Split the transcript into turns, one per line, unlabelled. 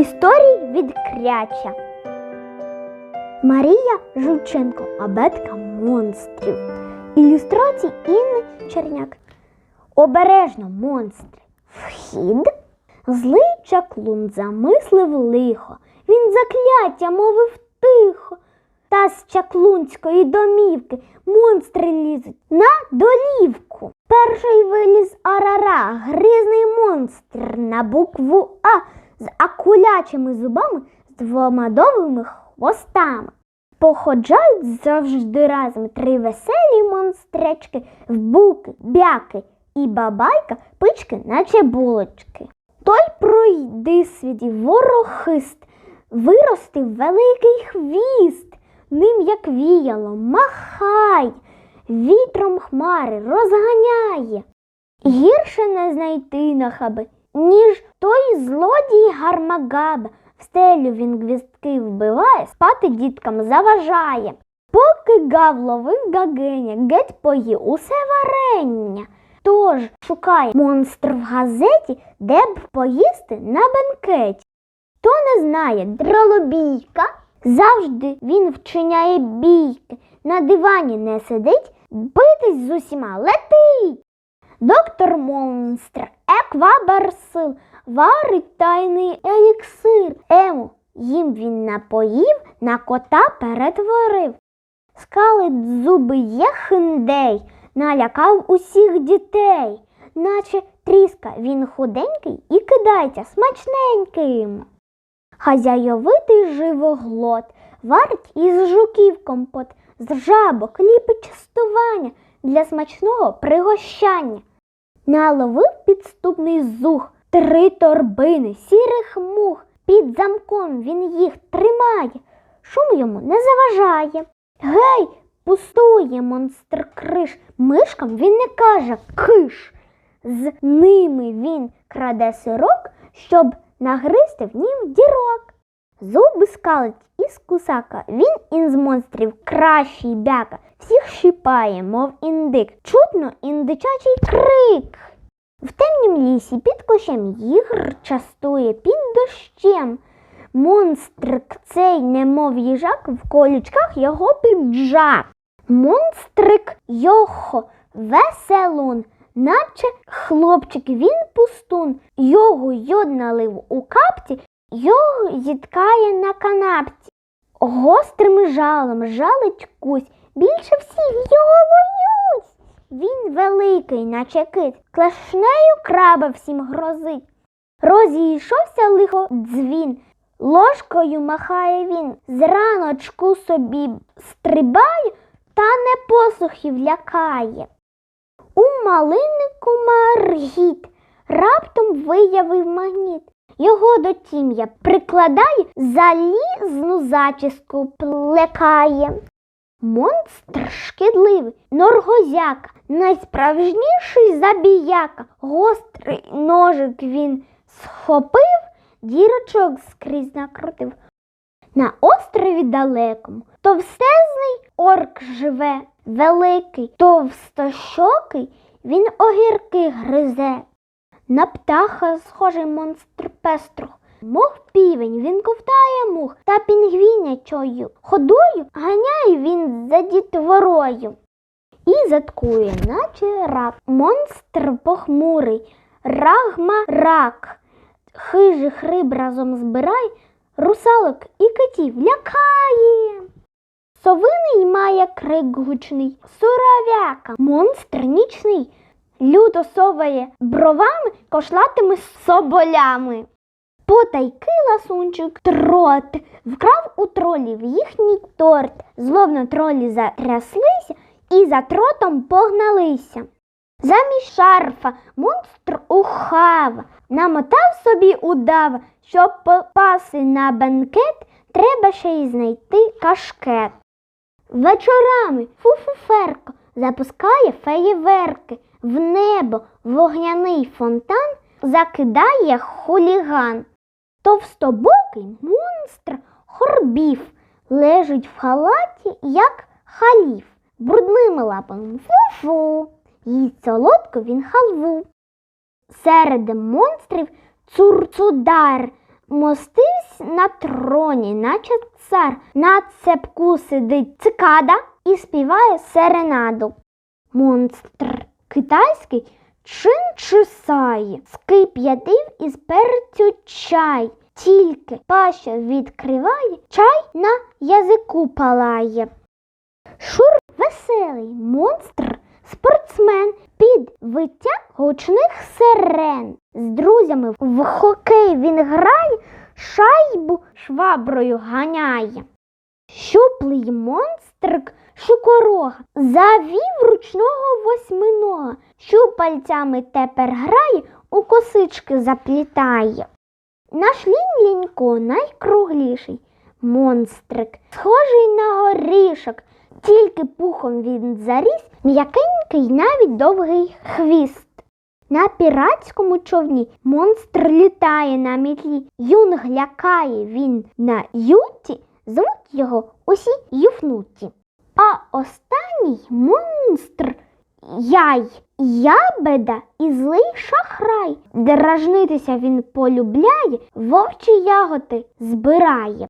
Історії від Кряча. Марія Жученко, абетка монстрів. Ілюстрації Інни Черняк. Обережно монстри. Вхід. Злий чаклун замислив лихо. Він закляття мовив тихо. Та з чаклунської домівки монстри лізуть на долівку. Перший виліз арара, грізний монстр на букву А з акулячими зубами з двома довгими хвостами. Походжають завжди разом три веселі монстречки в буки, бяки і бабайка пички, наче булочки. Той пройди світі ворохист, виростив великий хвіст, ним як віяло, махай, вітром хмари розганяє. Гірше не знайти на хаби, ніж той злодій гармагаба. В стелю він гвіздки вбиває, спати діткам заважає. Поки гав ловив гагеня, геть поїв усе варення. Тож шукає монстр в газеті, де б поїсти на бенкеті. Хто не знає, дролобійка, завжди він вчиняє бійки, на дивані не сидить, битись з усіма летить. Доктор монстр, еквабарсил, варить тайний еліксир. Ему їм він напоїв, на кота перетворив. Скалить зуби є хиндей, налякав усіх дітей, наче тріска він худенький і кидається смачненьким. Хазяйовитий живоглот, варить із жуків компот, з жабок ліпить частування для смачного пригощання. Наловив підступний зух, три торбини, сірих мух. Під замком він їх тримає, шум йому не заважає. Гей, пустує монстр криш, мишкам він не каже киш. З ними він краде сирок, щоб нагризти в нім дірок. Зуби скалить із кусака, він із монстрів кращий бяка, всіх щипає, мов індик, чутно індичачий крик. В темнім лісі під кущем їх частує під дощем. Монстрик цей, немов їжак, в колючках його піджак. Монстрик його веселун, наче хлопчик він пустун, його йод налив у капці, його зіткає на канапці. Гострим жалом жалить кусь, більше всіх його боюсь. Він великий, наче кит, клашнею краба всім грозить. Розійшовся лихо дзвін, ложкою махає він, зраночку собі стрибає, та не посухів лякає. У малиннику маргіт раптом виявив магніт. Його до тім'я прикладає, залізну зачіску плекає. Монстр шкідливий, норгозяка, найсправжніший забіяка. Гострий ножик він схопив, дірочок скрізь накрутив. На острові далекому товстезний орк живе, великий, товстощокий, він огірки гризе. На птаха схожий монстр пестрох, мов півень, він ковтає мух та пінгвінячою. Ходою ганяє він за дітворою і заткує, наче рак. Монстр похмурий, рагма рак. Хижих риб разом збирай, русалок і китів лякає. Совиний має крик гучний, суровяка, монстр нічний, люто соває бровами, кошлатими соболями. Потайки ласунчик трот вкрав у тролів їхній торт. Зловно тролі затряслися і за тротом погналися. Замість шарфа монстр ухава, намотав собі удава, щоб попасти на бенкет, треба ще й знайти кашкет. Вечорами фуфуферко запускає феєверки, в небо вогняний фонтан закидає хуліган. Товстобокий монстр хорбів лежить в халаті, як халіф, брудними лапами фу-фу, їсть солодко він халву. Серед монстрів цурцудар, мостився на троні, наче цар. На цепку сидить цикада і співає серенаду. Монстр китайський чин чесає, скип'ятив із перцю чай. Тільки паща відкриває, чай на язику палає. Шур веселий монстр, спортсмен під виття гучних сирен. З друзями в хокей він грає, шайбу шваброю ганяє. Щуплий монстрик шукорога завів ручного восьминога, щупальцями тепер грає, у косички заплітає. Наш лінь-лінько найкругліший монстрик, схожий на горішок, тільки пухом він заріс, м'якенький навіть довгий хвіст. На піратському човні монстр літає на мітлі, юнг лякає він на юті, звуть його усі юфнуті. А останній монстр яй, ябеда і злий шахрай. Дражнитися він полюбляє, вовчі ягоди збирає.